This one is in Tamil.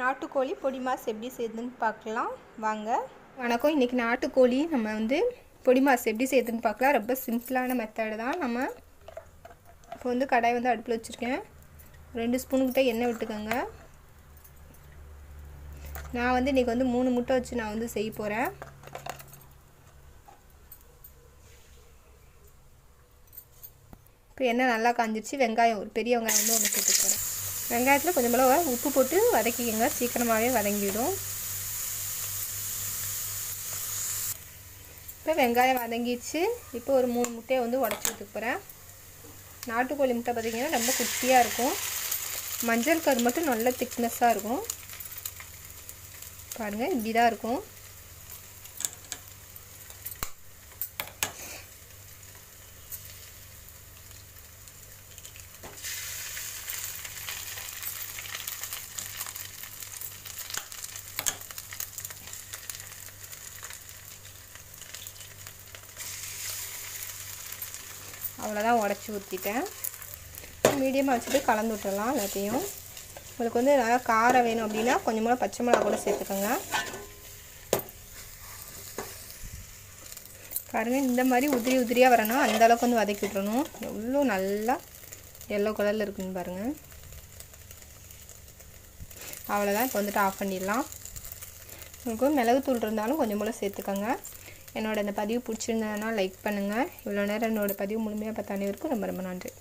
நாட்டுக்கோழி பொடி மாஸ் எப்படி செய்யுதுன்னு பார்க்கலாம். வாங்க. வணக்கம். இன்றைக்கி நாட்டுக்கோழி நம்ம வந்து பொடி மாஸ் எப்படி செய்யுதுன்னு பார்க்கலாம். ரொம்ப சிம்பிளான மெத்தடு தான். நம்ம இப்போ வந்து கடாய் வந்து அடுப்பில் வச்சுருக்கேன். ரெண்டு ஸ்பூனுக்கிட்ட எண்ணெய் விட்டுக்கோங்க. நான் வந்து இன்றைக்கி வந்து மூணு முட்டை வச்சு நான் வந்து செய்ய போகிறேன் இப்போ எண்ணெய் நல்லா காஞ்சிருச்சு. வெங்காயம் ஒரு பெரிய வெங்காயம் வந்து ஒன்று போட்டுக்கிறேன் போகிறேன் வெங்காயத்தில் கொஞ்சம் மிளகா உப்பு போட்டு வதக்கிக்கோங்க. சீக்கிரமாகவே வதங்கிடும். இப்போ வெங்காயம் வதங்கிடுச்சு. இப்போ ஒரு மூணு முட்டையை வந்து உடச்சி ஊற்றுக்க போகிறேன் நாட்டுக்கோழி முட்டை பார்த்திங்கன்னா ரொம்ப குட்டியாக இருக்கும். மஞ்சள் கரு மட்டும் நல்ல திக்னஸ்ஸாக இருக்கும். பாருங்கள் இப்படி தான் இருக்கும். அவ்வளோதான் உடச்சி ஊற்றிட்டேன். மீடியமாக வச்சுட்டு கலந்து விட்டுடலாம் எல்லாத்தையும். உங்களுக்கு வந்து நல்லா காரம் வேணும் அப்படின்னா கொஞ்சமாக பச்சை மிளகா கூட சேர்த்துக்கோங்க. பாருங்கள் இந்த மாதிரி உதிரி உதிரியாக வரணும். அந்த அளவுக்கு வந்து வதக்கி விட்றணும் எவ்வளோ நல்லா எல்லோ கலரில் இருக்குன்னு பாருங்கள் அவ்வளோதான் இப்போ வந்துட்டு ஆஃப் பண்ணிடலாம். உங்களுக்கு மிளகுத்தூள் இருந்தாலும் கொஞ்சம் போல் சேர்த்துக்கோங்க. என்னோட இந்த பதிவு பிடிச்சிருந்ததுன்னா லைக் பண்ணுங்கள் இவ்வளோ நேரம் என்னோடய பதிவு முழுமையாக பார்த்த அனைவருக்கும் ரொம்ப ரொம்ப நன்றி.